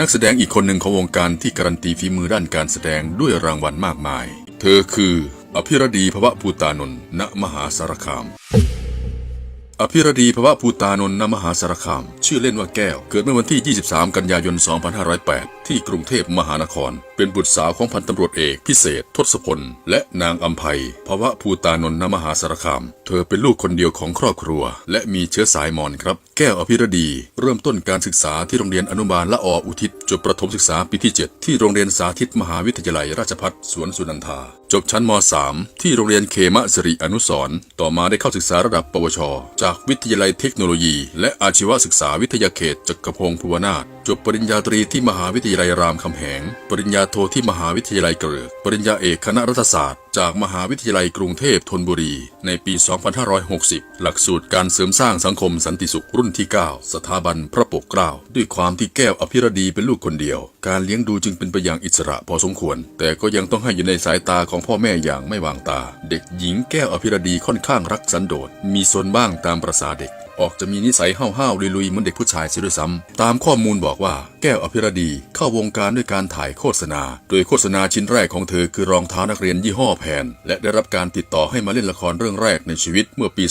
นักแสดงอีกคนหนึ่งของวงการที่การันตีฝีมือด้านการแสดงด้วยรางวัลมากมาย เธอคือ อภิรดีภวะภูตานนท์ณมหาสารคาม อภิรดีภวะภูตานนท์ณมหาสารคาม ชื่อเล่นว่าแก้ว เกิดเมื่อวันที่ 23 กันยายน 2508 ที่กรุงเทพมหานคร เป็นบุตรสาวของพันตำรวจเอกพิเศษ ทศพล และนางอัมภัยภวะภูตานนท์ณมหาสารคาม เธอเป็นลูกคนเดียวของครอบครัว และมีเชื้อสายมอญครับ แก้วอภิรดี เริ่มต้นการศึกษาที่โรงเรียนอนุบาลละอออุทิศจบประถมศึกษาปีที่ 7 ที่โรงเรียนสาธิตมหาวิทยาลัยราชภัฏสวนสุนันทา จบชั้นม .3 ที่โรงเรียนเคมะสิริอนุสร์ต่อมาได้เข้าศึกษาระดับปวช จากวิทยาลัยเทคโนโลยี และอาชีวศึกษาวิทยาเขตจักรพงศ์ภูวนาถจบปริญญาตรีที่มหาวิทยาลัยรามคำแหง ปริญญาโทที่มหาวิทยาลัยเกริกปริญญาเอกคณะรัฐศาสตร์ จากมหาวิทยาลัยกรุงเทพธนบุรี ในปี 2560 หลักสูตรการเสริมสร้างสังคมสันติสุขรุ่นที่ 9 สถาบันพระปกเกล้า ด้วยความที่แก้วอภิรดีเป็นลูกคนเดียว การเลี้ยงดูจึงเป็นไปอย่างอิสระพอสมควร แต่ก็ยังต้องให้อยู่ในสายตาของพ่อแม่อย่างไม่วางตา เด็กหญิงแก้วอภิรดีค่อนข้างรักสันโดษมีซนบ้างตามประษาเด็ก ออกจะมีนิสัยห้าวๆลุยๆเหมือนเด็กผู้ชายเสียด้วยซ้ำตามข้อมูลบอกว่าแก้วอภิรดีเข้าวงการด้วยการถ่ายโฆษณา โดยโฆษณาชิ้นแรกของเธอคือรองเท้านักเรียนยี่ห้อแพน และได้รับการติดต่อให้มาเล่นละครเรื่องแรกในชีวิตเมื่อปี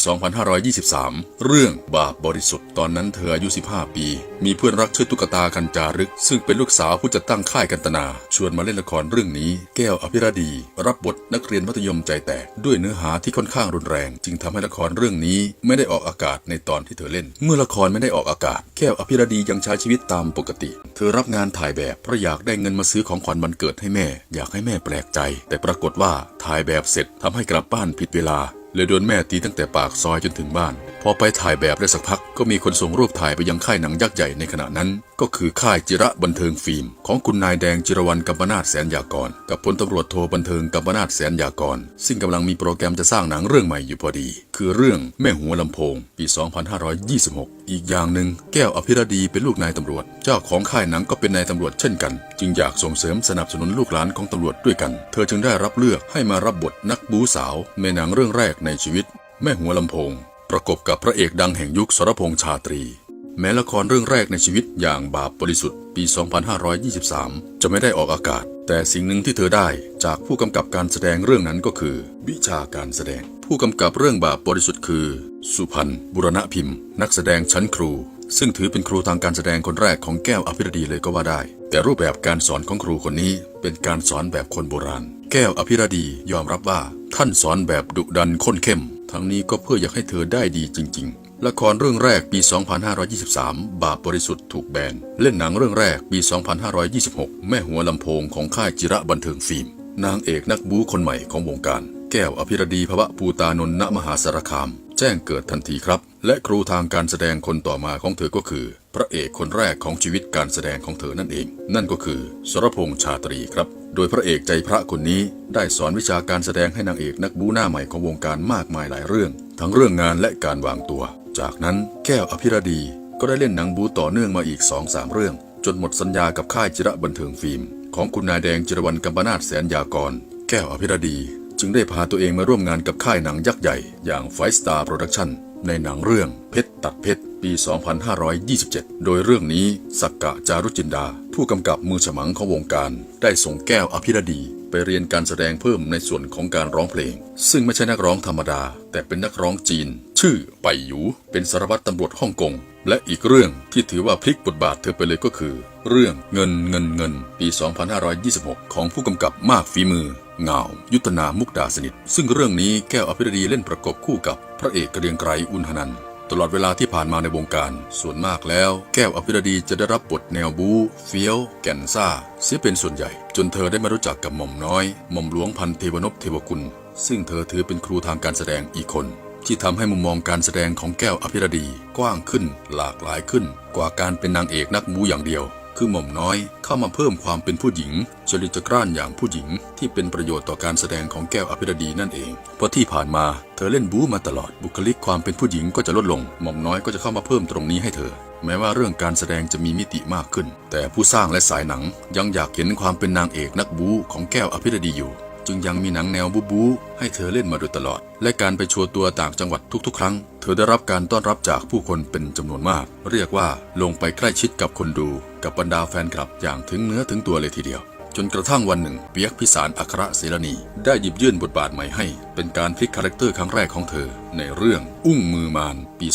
2523 เรื่องบาปบริสุทธิ์ ตอนนั้นเธออายุ 15 ปี มีเพื่อนรักชื่อตุ๊กตากันจารึก ซึ่งเป็นลูกสาวผู้จัดตั้งค่ายกันตนา ชวนมาเล่นละครเรื่องนี้ แก้วอภิรดี รับบทนักเรียนมัธยมใจแตกด้วยเนื้อหาที่ค่อนข้างรุนแรง จึงทำให้ละครเรื่องนี้ไม่ได้ออกอากาศในตอนที่เธอเล่น เมื่อละครไม่ได้ออกอากาศ แค่อภิรดียังใช้ชีวิตตามปกติ เธอรับงานถ่ายแบบเพราะอยากได้เงินมาซื้อของขวัญวันเกิดให้แม่ อยากให้แม่แปลกใจ แต่ปรากฏว่าถ่ายแบบเสร็จทำให้กลับบ้านผิดเวลาเลยโดนแม่ตีตั้งแต่ปากซอยจนถึงบ้าน พอไปถ่ายแบบได้สักพักก็มีคนส่งรูปถ่ายไปยังค่ายหนังยักษ์ใหญ่ในขณะนั้น ก็คือค่ายจิระบันเทิงฟิล์ม ของคุณนายแดงจิรวรรณกัมปนาทแสนยากร กับพลตำรวจโทบันเทิงกัมปนาทแสนยากร ซึ่งกำลังมีโปรแกรมจะสร้างหนังเรื่องใหม่อยู่พอดี คือเรื่องแม่หัวลำโพง ปี 2526 อีกอย่างหนึ่งแก้วอภิรดีเป็นลูกนายตำรวจ เจ้าของค่ายหนังก็เป็นนายตำรวจเช่นกัน จึงอยากส่งเสริมสนับสนุนลูกหลานของตำรวจด้วยกัน เธอจึงได้รับเลือกให้มารับบทนักบูสาว ในหนังเรื่องแรกในชีวิต แม่หัวลำโพง ประกบกับพระเอกดังแห่งยุคสรพงษ์ชาตรี แม้ละครเรื่องแรกในชีวิตอย่างบาปบริสุทธิ์ปี 2523 จะไม่ได้ออกอากาศ แต่สิ่งหนึ่งที่เธอได้จากผู้กำกับการแสดงเรื่องนั้นก็คือ วิชาการแสดง ผู้กำกับเรื่องบาปบริสุทธิ์คือ สุพันธ์บุรณพิมพ์ นักแสดงชั้นครู ซึ่งถือเป็นครูทางการแสดงคนแรกของแก้วอภิรดีเลยก็ว่าได้ แต่รูปแบบการสอนของครูคนนี้เป็นการสอนแบบคนโบราณ แก้วอภิรดียอมรับว่าท่านสอนแบบดุดันข้นเข้ม ทั้งนี้ก็เพื่ออยากให้เธอได้ดีจริง ๆ ละครเรื่องแรกปี 2523 บาปบริสุทธิ์ถูกแบน เล่นหนังเรื่องแรกปี 2526 แม่หัวลำโพงของค่ายจิระบันเทิงฟิล์ม นางเอกนักบู๊คนใหม่ของวงการ แก้วอภิรดีภวะภูตานนท์ณมหาสารคาม แจ้งเกิดทันทีครับ และครูทางการแสดงคนต่อมาของเธอก็คือ พระเอกคนแรกของชีวิตการแสดงของเธอนั่นเอง นั่นก็คือสรพงษ์ชาตรีครับ โดยพระเอกใจพระคนนี้ได้สอนวิชาการแสดงให้นางเอกนักบู๊หน้าใหม่ของวงการมากมายหลายเรื่อง ทั้งเรื่องงานและการวางตัว จากนั้นแก้วอภิรดีก็ได้เล่นหนังบูต่อเนื่องมาอีก2อสามเรื่อง จนหมดสัญญากับค่ายจิระบันเทิงฟิล์ม ของคุณนายแดงจิรวรรณกัมปนาทแสนยากร แก้วอภิรดี จึงได้พาตัวเองมาร่วมงานกับค่ายหนังยักษ์ใหญ่ อย่างไฟสตาร์โปรดักชั่นในหนังเรื่องเพชรตัดเพชร ปี 2527 โดยเรื่องนี้สักกะจารุจินดา ผู้กำกับมือฉมังของวงการ ได้ส่งแก้วอภิรดีไปเรียนการแสดงเพิ่มในส่วนของการร้องเพลง ซึ่งไม่ใช่นักร้องธรรมดา แต่เป็นนักร้องจีน ชื่อไปหยูเป็นสารวัตรตำรวจฮ่องกง และอีกเรื่องที่ถือว่าพลิกบทบาทเธอไปเลยก็คือ เรื่องเงินเงินเงิน ปี 2526 ของผู้กำกับมากฝีมือเงายุทธนามุกดาสนิท ซึ่งเรื่องนี้แก้วอภิรดีเล่นประกบคู่กับพระเอกเกรียงไกรอุณหนันท์ ตลอดเวลาที่ผ่านมาในวงการ ส่วนมากแล้ว แก้วอภิรดีจะได้รับบทแนวบู๊เฟี้ยว แก่นซ่า เสียเป็นส่วนใหญ่ จนเธอได้มารู้จักกับหม่อมน้อย หม่อมหลวงพันเทวนพเทวกุล ซึ่งเธอถือเป็นครูทางการแสดงอีกคน ที่ทำให้มุมมองการแสดงของแก้วอภิรดี กว้างขึ้น หลากหลายขึ้น กว่าการเป็นนางเอกนักบูอย่างเดียว คือหม่อมน้อยเข้ามาเพิ่มความเป็นผู้หญิงจริตจักร้านอย่างผู้หญิงที่เป็นประโยชน์ต่อการแสดงของแก้วอภิรดีนั่นเอง เพราะที่ผ่านมาเธอเล่นบู๊มาตลอดบุคลิกความเป็นผู้หญิงก็จะลดลง หม่อมน้อยก็จะเข้ามาเพิ่มตรงนี้ให้เธอ แม้ว่าเรื่องการแสดงจะมีมิติมากขึ้น แต่ผู้สร้างและสายหนังยังอยากเห็นความเป็นนางเอกนักบู๊ของแก้วอภิรดีอยู่ จึงยังมีหนังแนวบูบูให้เธอเล่นมาโดยตลอด และการไปโชว์ตัวต่างจังหวัดทุกๆ ครั้ง เธอได้รับการต้อนรับจากผู้คนเป็นจำนวนมาก เรียกว่าลงไปใกล้ชิดกับคนดู กับบรรดาแฟนคลับอย่างถึงเนื้อถึงตัวเลยทีเดียว จนกระทั่งวันหนึ่ง เปียกพิสารอัครเสรณี ได้หยิบยื่นบทบาทใหม่ให้ เป็นการพลิกคาแรคเตอร์ครั้งแรกของเธอ ในเรื่องอุ้งมือมานปี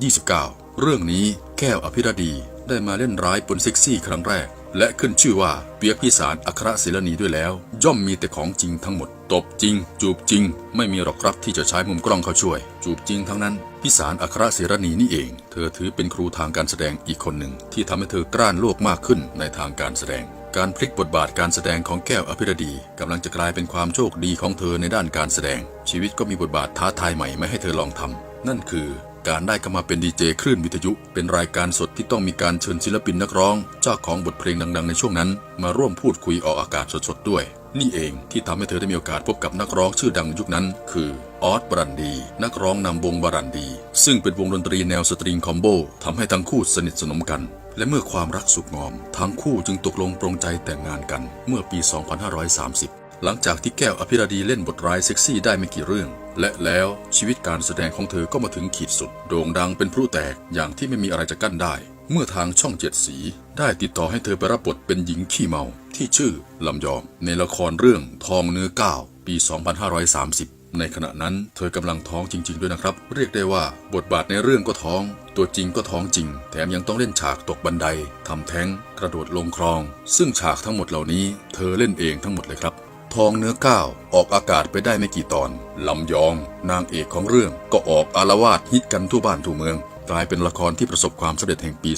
2529 เรื่องนี้แก้วอภิรดีได้มาเล่นร้ายปนเซ็กซี่ครั้งแรก และขึ้นชื่อว่าเปียกพิสารอัครเสรณีด้วยแล้ว ย่อมมีแต่ของจริงทั้งหมด ตบจริง จูบจริง ไม่มีหรอกครับที่จะใช้มุมกล้องเข้าช่วย จูบจริงทั้งนั้น พิสารอัครเสรณีนี่เอง เธอถือเป็นครูทางการแสดงอีกคนหนึ่ง ที่ทำให้เธอกล้านโลกมากขึ้นในทางการแสดง การพลิกบทบาทการแสดงของแก้วอภิรดีกำลังจะกลายเป็นความโชคดีของเธอในด้านการแสดง ชีวิตก็มีบทบาทท้าทายใหม่มาให้เธอลองทำนั่นคือ การได้เข้ามาเป็นดีเจคลื่นวิทยุ เป็นรายการสดที่ต้องมีการเชิญศิลปินนักร้อง เจ้าของบทเพลงดัง ๆ ในช่วงนั้น มาร่วมพูดคุยออกอากาศสดๆด้วย นี่เองที่ทำให้เธอได้มีโอกาสพบกับนักร้องชื่อดังยุคนั้น คือออสบรันดี นักร้องนำวงบรันดี ซึ่งเป็นวงดนตรีแนวสตริงคอมโบทำให้ทั้งคู่สนิทสนมกัน และเมื่อความรักสุขงอม ทั้งคู่จึงตกลงปรงใจแต่งงานกัน เมื่อปี 2530 หลังจากที่แก้วอภิรดีเล่นบทร้ายเซ็กซี่ได้ไม่กี่เรื่อง และแล้วชีวิตการแสดงของเธอก็มาถึงขีดสุด โด่งดังเป็นพลุแตกอย่างที่ไม่มีอะไรจะกั้นได้ เมื่อทางช่องเจ็ดสี ได้ติดต่อให้เธอไปรับบทเป็นหญิงขี้เมา ที่ชื่อลำยองในละครเรื่องทองเนื้อก้าวปี 2530 ในขณะนั้นเธอกำลังท้องจริง ๆ ด้วยนะครับ เรียกได้ว่าบทบาทในเรื่องก็ท้อง ตัวจริงก็ท้องจริง แถมยังต้องเล่นฉากตกบันไดทำแท้ง กระโดดลงคลอง ซึ่งฉากทั้งหมดเหล่านี้ เธอเล่นเองทั้งหมดเลยครับ ทองเนื้อก้าวออกอากาศไปได้ไม่กี่ตอน ลำยอง นางเอกของเรื่องก็ออกอารวาสฮิตกันทั่วบ้านทั่วเมือง กลายเป็นละครที่ประสบความสำเร็จแห่งปี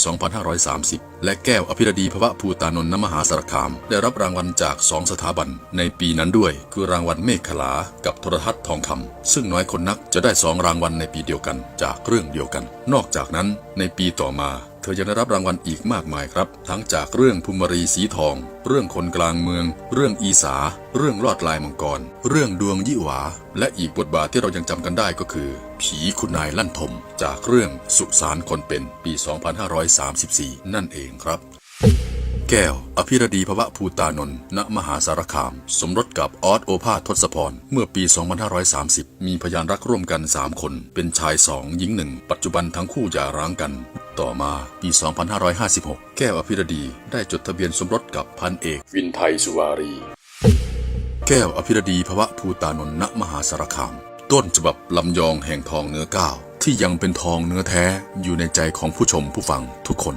2530 และแก้วอภิรดีพระภูตานนท์นมหาสารคาม ได้รับรางวัลจากสองสถาบัน ในปีนั้นด้วย คือรางวัลเมฆขลา กับโทรทัศน์ทองคำซึ่งน้อยคนนักจะได้สองรางวัลในปีเดียวกันจากเรื่องเดียวกัน นอกจากนั้นในปีต่อมา เธอยังได้รับรางวัลอีกมากมายครับ ทั้งจากเรื่องภูมิรีสีทอง เรื่องคนกลางเมือง เรื่องอีสา เรื่องลอดลายมังกร เรื่องดวงยี่หวา และอีกบทบาทที่เรายังจำกันได้ก็คือ ผีคุณนายลั่นทม จากเรื่องสุสานคนเป็นปี 2534 นั่นเองครับแก้ว อภิรดีภวะภูตานนท์ ณ มหาสารคาม สมรสกับออสโอภาสทศพร เมื่อปี 2530 มีพยานรักร่วมกัน 3 คน เป็นชายสองหญิงหนึ่งปัจจุบันทั้งคู่หย่าร้างกัน ต่อมาปี 2556 แก้วอภิรดีได้จดทะเบียนสมรสกับพันเอก วินไทยสุวารี แก้วอภิรดีภวะภูตานนท์ณมหาสารคาม ต้นฉบับลำยองแห่งทองเนื้อก้าวที่ยังเป็นทองเนื้อแท้อยู่ในใจของผู้ชมผู้ฟังทุกคน